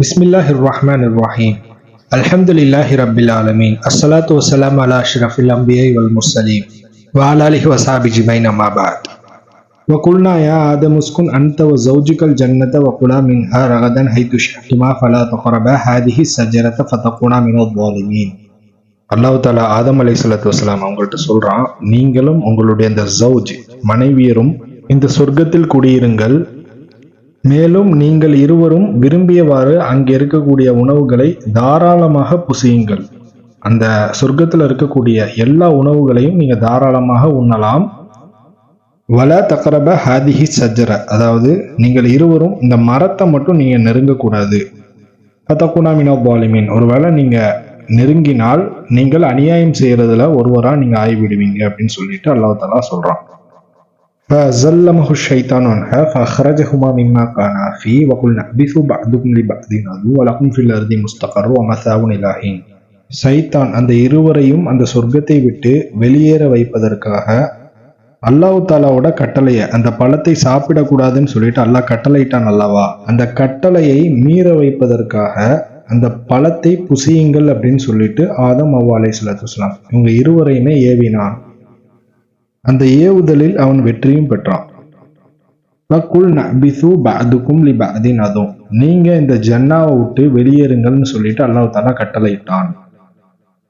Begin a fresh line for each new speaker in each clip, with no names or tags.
بسم الله الرحمن الرحيم الحمد لله رب العالمين الصلاة والسلام على أشرف الأنبياء والمرسلين وعلى آله وصحبه أجمعين أما بعد وقلنا يا آدم اسكن أنت وزوجك الجنة وكلا منها رغدا حيث شئتما فلا تقربا هذه الشجرة فتكونا من الظالمين அல்லாஹ் தாலா ஆதம் அலை சலாத்து வசலாம் அவங்கள்ட்ட சொல்றான் நீங்களும் உங்களுடைய இந்த ஜவுஜ் மனைவியரும் இந்த சொர்க்கத்தில் குடியிருங்கள் மேலும் நீங்கள் இருவரும் விரும்பியவாறு அங்கே இருக்கக்கூடிய உணவுகளை தாராளமாக புசியுங்கள். அந்த சொர்க்கத்தில் இருக்கக்கூடிய எல்லா உணவுகளையும் நீங்கள் தாராளமாக உண்ணலாம். வல தக்கரப ஹாதிஹி சஜ்ஜர. அதாவது நீங்கள் இருவரும் இந்த மரத்தை மட்டும் நீங்கள் நெருங்கக்கூடாது. பத்தகுணாமினோ பாலிமீன். ஒருவேளை நீங்கள் நெருங்கினால் நீங்கள் அநியாயம் செய்கிறதுல ஒருவராக நீங்கள் ஆய்விடுவீங்க அப்படின்னு சொல்லிட்டு அல்லாஹ் தலா فزلمه الشيطان عنها فأخرجهما مما كانا فيه وقلنا اهبطوا بعضكم لبعض عدو ولكم في الأرض مستقر ومتاع إلى حين சைத்தான் அந்த இருவரையும் அந்த சொர்க்கத்தை விட்டு வெளியேற வைப்பதற்காக அல்லாஹ் தாலாவோட கட்டளையை அந்த பழத்தை சாப்பிடக்கூடாதுன்னு சொல்லிட்டு அல்லாஹ் கட்டளையிட்டான் அல்லவா அந்த கட்டளையை மீற வைப்பதற்காக அந்த பழத்தை புசியுங்கள் அப்படின்னு சொல்லிட்டு ஆதம் அவ்வா அலை சலாத்துலாம் இவங்க இருவரையுமே ஏவினான் அந்த ஏவுதலில் அவன் வெற்றியும் பெற்றான். அதுவும் நீங்க இந்த ஜன்னாவை விட்டு வெளியேறுங்கள்னு சொல்லிட்டு அல்லாஹ் தாலா கட்டளையிட்டான்.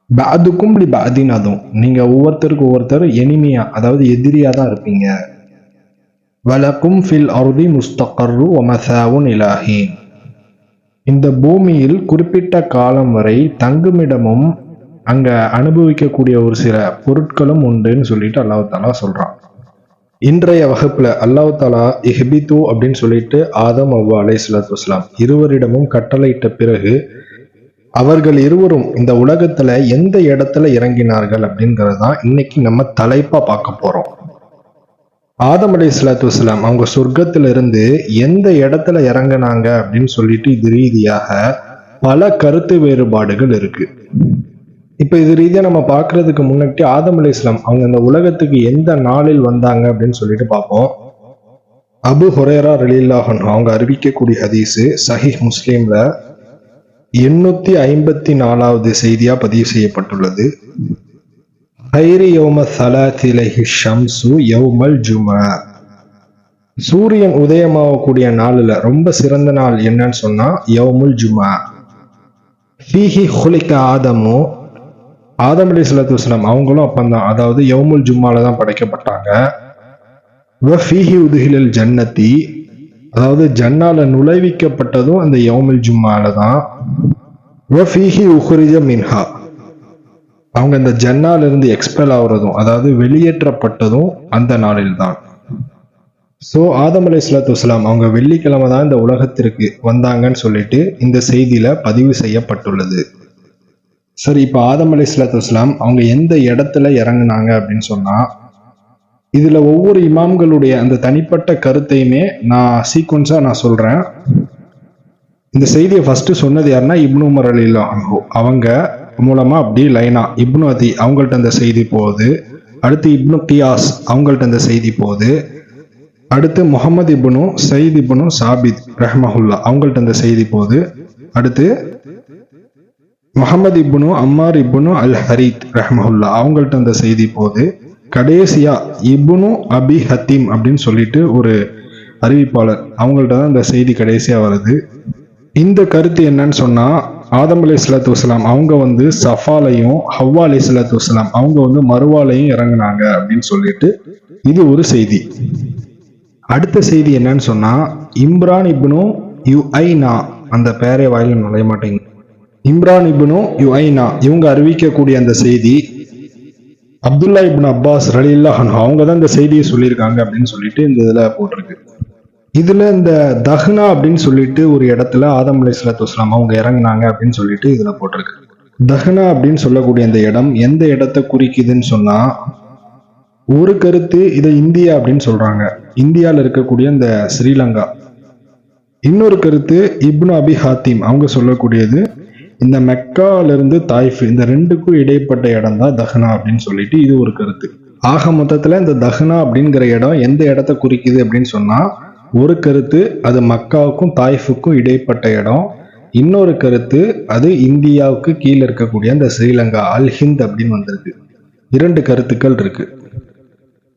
பாதுக்கும் லி பஅதின் அதுவும் நீங்க ஒவ்வொருத்தருக்கு ஒவ்வொருத்தர் எனிமையா அதாவது எதிரியா தான் இருப்பீங்க. வலக்கும் ஃபில் அருதி முஸ்தகர்ரு ஒமசாவுன் இலாஹீன். இந்த பூமியில் குறிப்பிட்ட காலம் வரை தங்குமிடமும் அங்க அனுபவிக்கக்கூடிய ஒரு சில பொருட்களும் உண்டுன்னு சொல்லிட்டு அல்லாஹ் தாலா சொல்றான். இன்றைய வகுப்புல அல்லாஹ் தாலா இஹ்பித்து அப்படின்னு சொல்லிட்டு ஆதம் அவ்வா அலை சலாத்து வஸ்லாம் இருவரிடமும் கட்டளையிட்ட பிறகு அவர்கள் இருவரும் இந்த உலகத்துல எந்த இடத்துல இறங்கினார்கள் அப்படிங்கிறது தான் இன்னைக்கு நம்ம தலைப்பா பார்க்க போறோம். ஆதம் அலை சலாத்து வஸ்லாம் அவங்க சொர்க்கத்துல இருந்து எந்த இடத்துல இறங்குனாங்க அப்படின்னு சொல்லிட்டு இது ரீதியாக பல கருத்து வேறுபாடுகள் இருக்கு. இப்போ இது ரீதியாக நம்ம பார்க்கறதுக்கு முன்னாடி ஆதம் அலி இஸ்லாம் அவங்க இந்த உலகத்துக்கு எந்த நாளில் வந்தாங்க அப்படின்னு சொல்லிட்டு பார்ப்போம். அபு ஹொரேரா ரலில்லாஹன் அவங்க அறிவிக்கக்கூடிய ஹதீஸு சஹிஹ் முஸ்லீம்ல எண்ணூத்தி ஐம்பத்தி நாலாவது செய்தியா பதிவு செய்யப்பட்டுள்ளது. ஹைரி யோம சலாத்திலஹி ஷம்சு யௌமல் ஜுமா சூரியன் உதயமாகக்கூடிய நாளில் ரொம்ப சிறந்த நாள் என்னன்னு சொன்னா யௌமுல் ஜுமா ஃபீஹி ஹுலிக்க ஆதமு ஆதம் அலி சலாத்து வஸ்லாம் அவங்களும் அப்பந்தான் அதாவது யவுமுல் ஜும்மால தான் படைக்கப்பட்டாங்க. ஃபீஹி உதுகிலல் ஜன்னத்தி அதாவது ஜன்னால நுழைவிக்கப்பட்டதும் அந்த யவுமுல் ஜும்மால தான். ஃபீஹி உஹ்ரிஜ மின்ஹா அவங்க இந்த ஜன்னால இருந்து எக்ஸ்பெல் ஆகுறதும் அதாவது வெளியேற்றப்பட்டதும் அந்த நாளில் தான் ஸோ ஆதம் அலி சலாத்து வஸ்லாம் அவங்க வெள்ளிக்கிழமை தான் இந்த உலகத்திற்கு வந்தாங்கன்னு சொல்லிட்டு இந்த செய்தியில பதிவு செய்யப்பட்டுள்ளது. சரி இப்போ ஆதம் அலி சலாத்து வஸ்லாம் அவங்க எந்த இடத்துல இறங்குனாங்க அப்படின்னு சொன்னால் இதில் ஒவ்வொரு இமாம்களுடைய அந்த தனிப்பட்ட கருத்தையுமே நான் சீக்வன்ஸாக நான் சொல்கிறேன் இந்த செய்தியை ஃபஸ்ட்டு சொன்னது யாருன்னா இப்னு உமர் அலிலா அவங்க மூலமாக அப்படி லைனா இப்னு அதி அவங்கள்ட்ட அந்த செய்தி போகுது. அடுத்து இப்னு கியாஸ் அவங்கள்ட்ட அந்த செய்தி போகுது. அடுத்து முகமது இப்னு சயீத் இப்னு சாபித் ரஹ்மஹுல்லா அவங்கள்ட்ட அந்த செய்தி போகுது. அடுத்து முகமது இப்னு அம்மார் இப்னு அல் ஹரீத் ரஹ்மஹுல்லா. அவங்கள்ட்ட அந்த செய்தி போது கடைசியா இப்னு அபி ஹத்தீம் அப்படின்னு சொல்லிட்டு ஒரு அறிவிப்பாளர் அவங்கள்ட்ட தான் இந்த செய்தி கடைசியா வருது. இந்த கருத்து என்னன்னு சொன்னா ஆதம் அலி சலாத்து வசலாம் அவங்க வந்து சஃபாலையும் ஹவ்வா அலி சலாத்து வசலாம் அவங்க வந்து மறுவாலையும் இறங்குனாங்க அப்படின்னு சொல்லிட்டு இது ஒரு செய்தி. அடுத்த செய்தி என்னன்னு சொன்னா இம்ரான் இப்னு யு ஐனா அந்த பேரே வாயில நுழைய மாட்டேங்குது. இம்ரான் இப்னு யுஐனா இவங்க அறிவிக்கக்கூடிய அந்த செய்தி அப்துல்லா இப்னு அப்பாஸ் ரலில்லா அவங்க தான் இந்த செய்தியை சொல்லியிருக்காங்க அப்படின்னு சொல்லிட்டு இந்த இதில் போட்டிருக்கு. இதுல இந்த தஹ்னா அப்படின்னு சொல்லிட்டு ஒரு இடத்துல ஆதம் அலி சலாத்து வஸ்லாம் அவங்க இறங்குனாங்க அப்படின்னு சொல்லிட்டு இதுல போட்டிருக்கு. தஹ்னா அப்படின்னு சொல்லக்கூடிய அந்த இடம் எந்த இடத்தை குறிக்குதுன்னு சொன்னா ஒரு கருத்து இதை இந்தியா அப்படின்னு சொல்றாங்க. இந்தியாவில் இருக்கக்கூடிய இந்த ஸ்ரீலங்கா. இன்னொரு கருத்து இப்னு அபி ஹாத்திம் அவங்க சொல்லக்கூடியது இந்த மெக்காலிருந்து தாய்ஃப் இந்த ரெண்டுக்கும் இடைப்பட்ட இடம் தான் தஹ்னா அப்படின்னு சொல்லிட்டு இது ஒரு கருத்து. ஆக மொத்தத்தில் இந்த தஹ்னா அப்படிங்கிற இடம் எந்த இடத்த குறிக்குது அப்படின்னு சொன்னால் ஒரு கருத்து அது மக்காவுக்கும் தாய்ஃபுக்கும் இடைப்பட்ட இடம். இன்னொரு கருத்து அது இந்தியாவுக்கு கீழே இருக்கக்கூடிய அந்த ஸ்ரீலங்கா அல் ஹிந்த் அப்படின்னு வந்திருக்கு. இரண்டு கருத்துக்கள் இருக்கு.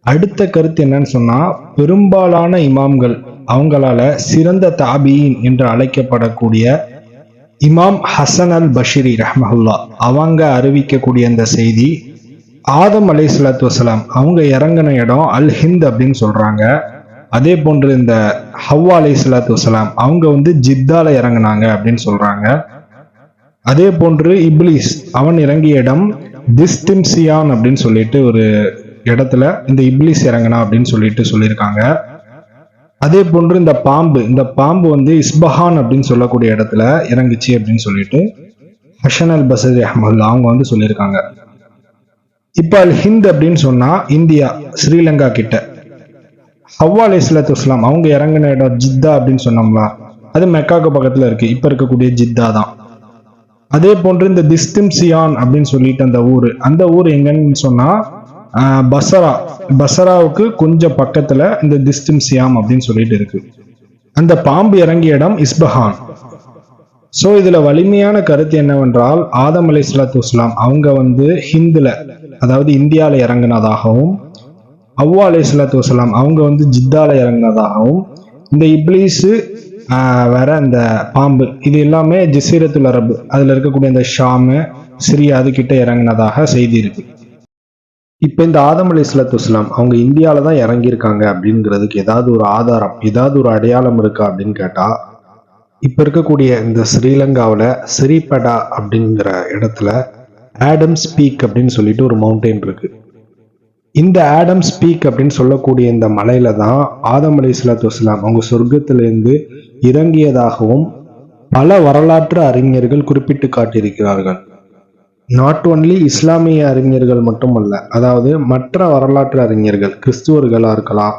அடுத்த கருத்து என்னன்னு சொன்னா பெரும்பாலான இமாம்கள் அவங்களால சிறந்த தாபியின் என்று அழைக்கப்படக்கூடிய இமாம் ஹசன் அல் பஷீரி ரஹ்மஹுல்லா அவங்க அறிவிக்கக்கூடிய அந்த செய்தி ஆதம் அலை சலாத்து வசலாம் அவங்க இறங்கின இடம் அல் ஹிந்த் அப்படின்னு சொல்றாங்க. அதே போன்று இந்த ஹவ்வா அலை சலாத்து வசலாம் அவங்க வந்து ஜித்தால இறங்குனாங்க அப்படின்னு சொல்றாங்க. அதே போன்று இப்லிஸ் அவன் இறங்கிய இடம் திஸ்திம்சியான் அப்படின்னு சொல்லிட்டு ஒரு இடத்துல இந்த இப்லீஸ் இறங்கினா அப்படின்னு சொல்லிட்டு சொல்லியிருக்காங்க. அதே போன்று இந்த பாம்பு இந்த பாம்பு வந்து இஸ்பஹான் அப்படின்னு சொல்லக்கூடிய இடத்துல இறங்குச்சு அப்படின்னு சொல்லிட்டு ஹஷன் அல் பசரி அஹமதுல்லா அவங்க வந்து சொல்லியிருக்காங்க. இப்போ அல் ஹிந்த் அப்படின்னு சொன்னா இந்தியா ஸ்ரீலங்கா கிட்ட. ஹவ்வா அலி இஸ்லாத்து இஸ்லாம் அவங்க இறங்கின இடம் ஜித்தா அப்படின்னு சொன்னோம்ல அது மெக்காக்கு பக்கத்துல இருக்கு. இப்ப இருக்கக்கூடிய ஜித்தா தான். அதே போன்று இந்த திஸ்திம் சியான் அப்படின்னு சொல்லிட்டு அந்த ஊர் அந்த ஊர் எங்கன்னு சொன்னா பசரா. பசராவுக்கு கொஞ்சம் பக்கத்துல இந்த திஸ்டிம் சியாம் அப்படின்னு சொல்லிட்டு இருக்கு. அந்த பாம்பு இறங்கிய இடம் இஸ்பஹான். ஸோ இதுல வலிமையான கருத்து என்னவென்றால் ஆதம் அலை சலாத்து வஸ்லாம் அவங்க வந்து ஹிந்துல அதாவது இந்தியாவில் இறங்குனதாகவும் அவ்வா அலை சலாத்து வஸ்லாம் அவங்க வந்து ஜித்தால இறங்குனதாகவும் இந்த இப்ளீஸு வேற அந்த பாம்பு இது எல்லாமே ஜசீரத்துல் அரபு அதுல இருக்கக்கூடிய இந்த ஷாமு சிரியா அதுகிட்ட இறங்குனதாக செய்தி இருக்கு. இப்போ இந்த ஆதம் அலி இஸ்லாத்து இஸ்லாம் அவங்க இந்தியாவில் தான் இறங்கியிருக்காங்க அப்படிங்கிறதுக்கு ஏதாவது ஒரு ஆதாரம் ஏதாவது ஒரு அடையாளம் இருக்கா அப்படின்னு கேட்டால் இப்போ இருக்கக்கூடிய இந்த ஸ்ரீலங்காவில் சிரிபடா அப்படிங்கிற இடத்துல ஆடம்ஸ் பீக் அப்படின்னு சொல்லிட்டு ஒரு மவுண்டெயின் இருக்கு. இந்த ஆடம்ஸ் பீக் அப்படின்னு சொல்லக்கூடிய இந்த மலையில தான் ஆதம் அலி இஸ்லாத்து இஸ்லாம் அவங்க சொர்க்கத்திலிருந்து இறங்கியதாகவும் பல வரலாற்று அறிஞர்கள் குறிப்பிட்டு காட்டியிருக்கிறார்கள். நாட் ஒன்லி இஸ்லாமிய அறிஞர்கள் மட்டுமல்ல அதாவது மற்ற வரலாற்று அறிஞர்கள் கிறிஸ்துவர்களாக இருக்கலாம்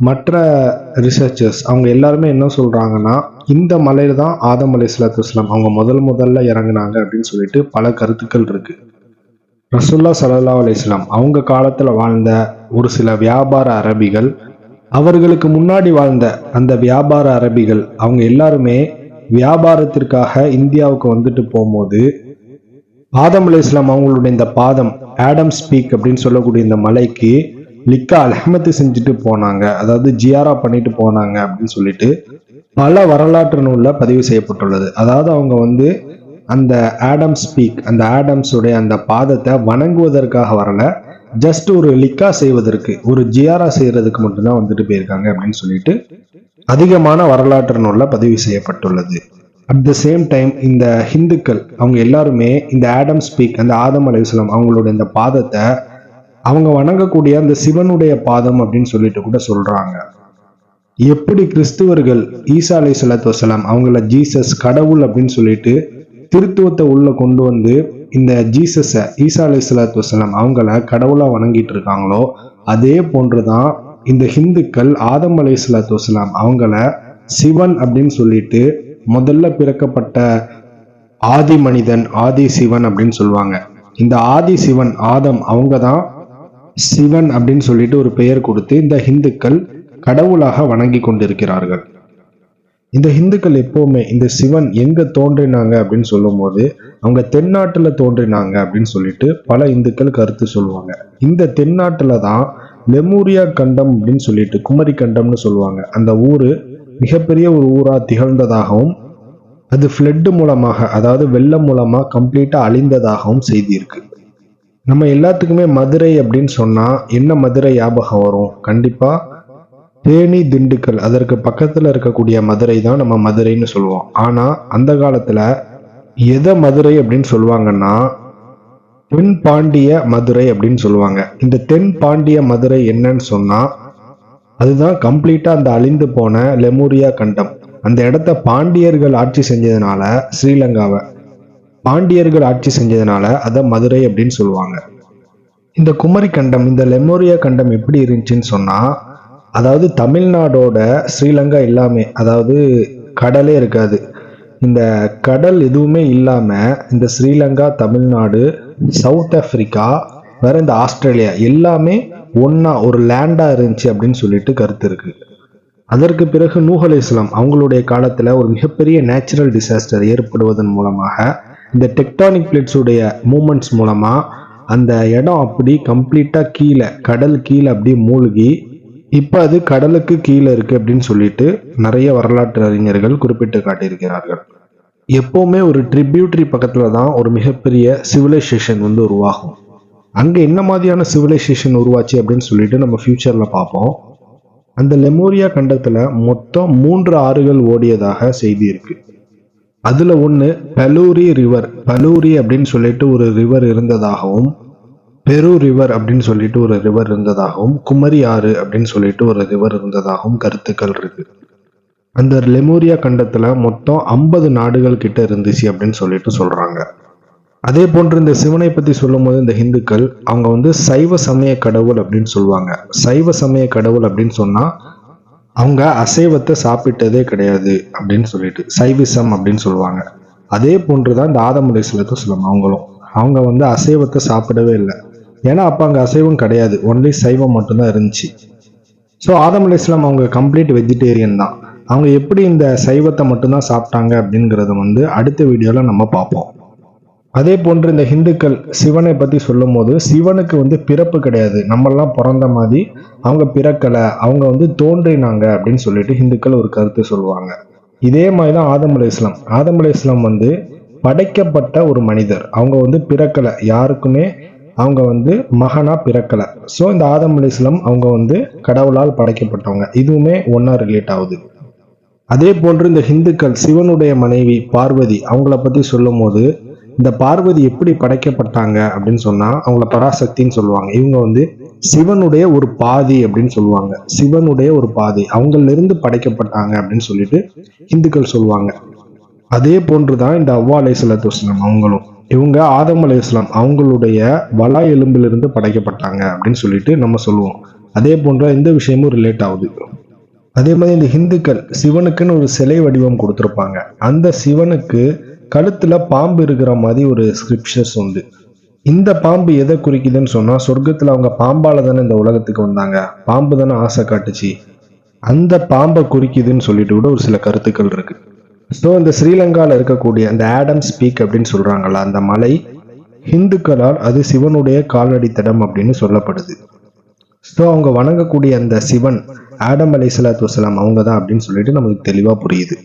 மற்ற ரிசர்ச்சர்ஸ் அவங்க எல்லாருமே என்ன சொல்கிறாங்கன்னா இந்த மலையில் தான் ஆதம் அலி இஸ்லாத்து இஸ்லாம் அவங்க முதல் முதல்ல இறங்குனாங்க அப்படின்னு சொல்லிட்டு பல கருத்துக்கள் இருக்குது ரசுல்லா சல்லா அலிஸ்லாம் அவங்க காலத்தில் வாழ்ந்த ஒரு சில வியாபார அரபிகள் அவர்களுக்கு முன்னாடி வாழ்ந்த அந்த வியாபார அரபிகள் அவங்க எல்லாருமே வியாபாரத்திற்காக இந்தியாவுக்கு வந்துட்டு போகும்போது ஆதம் அலி இஸ்லாம் அவங்களுடைய இந்த பாதம் ஆடம் ஸ்பீக் அப்படின்னு சொல்லக்கூடிய இந்த மலைக்கு லிக்கா அலமத்து செஞ்சுட்டு போனாங்க. அதாவது ஜியாரா பண்ணிட்டு போனாங்க அப்படின்னு சொல்லிட்டு பல வரலாற்று நூலில் பதிவு செய்யப்பட்டுள்ளது. அதாவது அவங்க வந்து அந்த ஆடம் ஸ்பீக் அந்த ஆடம்ஸுடைய அந்த பாதத்தை வணங்குவதற்காக வரல ஜஸ்ட் ஒரு லிக்கா செய்வதற்கு ஒரு ஜியாரா செய்யறதுக்கு மட்டும்தான் வந்துட்டு போயிருக்காங்க அப்படின்னு சொல்லிட்டு அதிகமான வரலாற்று நூலில் பதிவு செய்யப்பட்டுள்ளது. அட் த சேம் டைம் இந்த ஹிந்துக்கள் அவங்க எல்லாருமே இந்த ஆடம் ஸ்பீக் அந்த ஆதம் அலையுஸ்லாம் அவங்களுடைய இந்த பாதத்தை அவங்க வணங்கக்கூடிய அந்த சிவனுடைய பாதம் அப்படின்னு சொல்லிட்டு கூட சொல்றாங்க. எப்படி கிறிஸ்துவர்கள் ஈசா அலை சலாத்து வசலாம் அவங்கள ஜீசஸ் கடவுள் அப்படின்னு சொல்லிட்டு திருத்துவத்தை உள்ள கொண்டு வந்து இந்த ஜீசஸை ஈசா அலை சலாத்து வசலாம் அவங்கள கடவுளா வணங்கிட்டு இருக்காங்களோ அதே போன்றுதான் இந்த ஹிந்துக்கள் ஆதம் அலை சலாத்து வசலாம் அவங்கள சிவன் அப்படின்னு சொல்லிட்டு முதல்ல பிறக்கப்பட்ட ஆதி மனிதன் ஆதி சிவன் அப்படின்னு சொல்லுவாங்க. இந்த ஆதி சிவன் ஆதம் அவங்க தான் சிவன் அப்படின்னு சொல்லிட்டு ஒரு பெயர் கொடுத்து இந்த ஹிந்துக்கள் கடவுளாக வணங்கி கொண்டிருக்கிறார்கள். இந்த ஹிந்துக்கள் எப்பவுமே இந்த சிவன் எங்க தோன்றினாங்க அப்படின்னு சொல்லும்போது அவங்க தென்னாட்டுல தோன்றினாங்க அப்படின்னு சொல்லிட்டு பல இந்துக்கள் கருத்து சொல்லுவாங்க. இந்த தென்னாட்டுல தான் லெமூரியா கண்டம் அப்படின்னு சொல்லிட்டு குமரி கண்டம்னு சொல்லுவாங்க. அந்த ஊரு மிகப்பெரிய ஒரு ஊரா திகழ்ந்ததாகவும் அது ஃப்ளட்டு மூலமாக அதாவது வெள்ளம் மூலமா கம்ப்ளீட்டா அழிந்ததாகவும் செய்தி இருக்கு. நம்ம எல்லாத்துக்குமே மதுரை அப்படின்னு சொன்னா என்ன மதுரை ஞாபகம் வரும்? கண்டிப்பா தேனி திண்டுக்கல் அதற்கு பக்கத்துல இருக்கக்கூடிய மதுரை தான் நம்ம மதுரைன்னு சொல்லுவோம். ஆனா அந்த காலத்துல எதை மதுரை அப்படின்னு சொல்லுவாங்கன்னா தென் பாண்டிய மதுரை அப்படின்னு சொல்லுவாங்க. இந்த தென் பாண்டிய மதுரை என்னன்னு சொன்னா அதுதான் கம்ப்ளீட்டா அந்த அழிந்து போன லெமூரியா கண்டம். அந்த இடத்த பாண்டியர்கள் ஆட்சி செஞ்சதுனால ஸ்ரீலங்காவை பாண்டியர்கள் ஆட்சி செஞ்சதுனால அதை மதுரை அப்படின்னு சொல்லுவாங்க. இந்த குமரி கண்டம் இந்த லெமோரியா கண்டம் எப்படி இருந்துச்சுன்னு சொன்னா அதாவது தமிழ்நாடோட ஸ்ரீலங்கா எல்லாமே அதாவது கடலே இருக்காது. இந்த கடல் எதுவுமே இல்லாம இந்த ஸ்ரீலங்கா தமிழ்நாடு சவுத் ஆப்பிரிக்கா வேற இந்த ஆஸ்திரேலியா எல்லாமே ஒண்ணா ஒரு லேண்டா இருந்துச்சு அப்படின்னு சொல்லிட்டு கருத்து இருக்கு. அதற்கு பிறகு நூஹ் இஸ்லாம் அவங்களுடைய காலத்துல ஒரு மிகப்பெரிய நேச்சுரல் டிசாஸ்டர் ஏற்படுவதன் மூலமாக இந்த டெக்டானிக் பிளேட்ஸுடைய மூமெண்ட்ஸ் மூலமா அந்த இடம் அப்படி கம்ப்ளீட்டா கீழே கடல் கீழே அப்படியே மூழ்கி இப்போ அது கடலுக்கு கீழே இருக்கு அப்படின்னு சொல்லிட்டு நிறைய வரலாற்று அறிஞர்கள் குறிப்பிட்டு காட்டியிருக்கிறார்கள். எப்போவுமே ஒரு ட்ரிபியூட்ரி பக்கத்துல தான் ஒரு மிகப்பெரிய சிவிலைசேஷன் வந்து உருவாகும். அங்கே என்ன மாதிரியான சிவிலைசேஷன் உருவாச்சு அப்படின்னு சொல்லிட்டு நம்ம ஃப்யூச்சரில் பார்ப்போம். அந்த லெமோரியா கண்டத்தில் மொத்தம் மூன்று ஆறுகள் ஓடியதாக செய்தி இருக்கு. அதில் ஒன்று பலூரி ரிவர் பலூரி அப்படின்னு சொல்லிட்டு ஒரு ரிவர் இருந்ததாகவும் பெரு ரிவர் அப்படின்னு சொல்லிட்டு ஒரு ரிவர் இருந்ததாகவும் குமரி ஆறு அப்படின்னு சொல்லிட்டு ஒரு ரிவர் இருந்ததாகவும் கருத்துக்கள் இருக்கு. அந்த லெமோரியா கண்டத்தில் மொத்தம் ஐம்பது நாடுகள் கிட்ட இருந்துச்சு அப்படின்னு சொல்லிட்டு சொல்கிறாங்க அதே போன்று இந்த சிவனை பத்தி சொல்லும்போது இந்த ஹிந்துக்கள் அவங்க வந்து சைவ சமய கடவுள் அப்படின்னு சொல்லுவாங்க. சைவ சமய கடவுள் அப்படின்னு சொன்னா அவங்க அசைவத்தை சாப்பிட்டதே கிடையாது அப்படின்னு சொல்லிட்டு சைவிசம் அப்படின்னு சொல்லுவாங்க. அதே போன்றுதான் இந்த ஆதம் சொல்லுவாங்க அவங்களும். அவங்க வந்து அசைவத்தை சாப்பிடவே இல்லை. ஏன்னா அப்ப அங்க அசைவம் கிடையாது. ஒன்லி சைவம் மட்டும்தான் இருந்துச்சு. ஸோ ஆதம் அலி இஸ்லாம் அவங்க கம்ப்ளீட் வெஜிடேரியன் தான். அவங்க எப்படி இந்த சைவத்தை மட்டும்தான் சாப்பிட்டாங்க அப்படிங்கிறத வந்து அடுத்த வீடியோவில் நம்ம பார்ப்போம். அதே போன்று இந்த ஹிந்துக்கள் சிவனை பற்றி சொல்லும்போது சிவனுக்கு வந்து பிறப்பு கிடையாது. நம்மெல்லாம் பிறந்த மாதிரி அவங்க பிறக்கலை அவங்க வந்து தோன்றினாங்க அப்படின்னு சொல்லிட்டு ஹிந்துக்கள் ஒரு கருத்து சொல்லுவாங்க. இதே மாதிரி தான் ஆதம் அலி இஸ்லாம். ஆதம் அலி இஸ்லாம் வந்து படைக்கப்பட்ட ஒரு மனிதர். அவங்க வந்து பிறக்கலை. யாருக்குமே அவங்க வந்து மகனாக பிறக்கலை. ஸோ இந்த ஆதம் அலி இஸ்லாம் அவங்க வந்து கடவுளால் படைக்கப்பட்டவங்க. இதுவுமே ஒன்றா ரிலேட் ஆகுது. அதே போன்று இந்த ஹிந்துக்கள் சிவனுடைய மனைவி பார்வதி அவங்கள பற்றி சொல்லும் போது இந்த பார்வதி எப்படி படைக்கப்பட்டாங்க அப்படின்னு சொன்னா அவங்கள பராசக்தின்னு சொல்லுவாங்க. இவங்க வந்து சிவனுடைய ஒரு பாதி அப்படின்னு சொல்லுவாங்க. சிவனுடைய ஒரு பாதி. அவங்கள இருந்து படைக்கப்பட்டாங்க அப்படின்னு சொல்லிட்டு இந்துக்கள் சொல்லுவாங்க. அதே போன்றுதான் இந்த அவ்வா அலை சலாத்துலாம் அவங்களும். இவங்க ஆதம் அலை இஸ்லாம் அவங்களுடைய வலா எலும்பிலிருந்து படைக்கப்பட்டாங்க அப்படின்னு சொல்லிட்டு நம்ம சொல்லுவோம். அதே போன்ற இந்த விஷயமும் ரிலேட் ஆகுது. அதே மாதிரி இந்த ஹிந்துக்கள் சிவனுக்குன்னு ஒரு சிலை வடிவம் கொடுத்துருப்பாங்க. அந்த சிவனுக்கு கழுத்துல பாம்பு இருக்கிற மாதிரி ஒரு ஸ்கிரிப்சர்ஸ் உண்டு. இந்த பாம்பு எதை குறிக்குதுன்னு சொன்னா சொர்க்கத்துல அவங்க பாம்பால தானே இந்த உலகத்துக்கு வந்தாங்க. பாம்பு தானே ஆசை காட்டுச்சு. அந்த பாம்பை குறிக்குதுன்னு சொல்லிட்டு கூட ஒரு சில கருத்துக்கள் இருக்கு. ஸோ இந்த ஸ்ரீலங்காவில் இருக்கக்கூடிய அந்த ஆடம் ஸ்பீக் அப்படின்னு சொல்றாங்களா அந்த மலை ஹிந்துக்களால் அது சிவனுடைய காலடி தடம் அப்படின்னு சொல்லப்படுது. ஸோ அவங்க வணங்கக்கூடிய அந்த சிவன் ஆடம் அலை சலாத்து வசலாம் அவங்க தான் அப்படின்னு சொல்லிட்டு நமக்கு தெளிவாக புரியுது.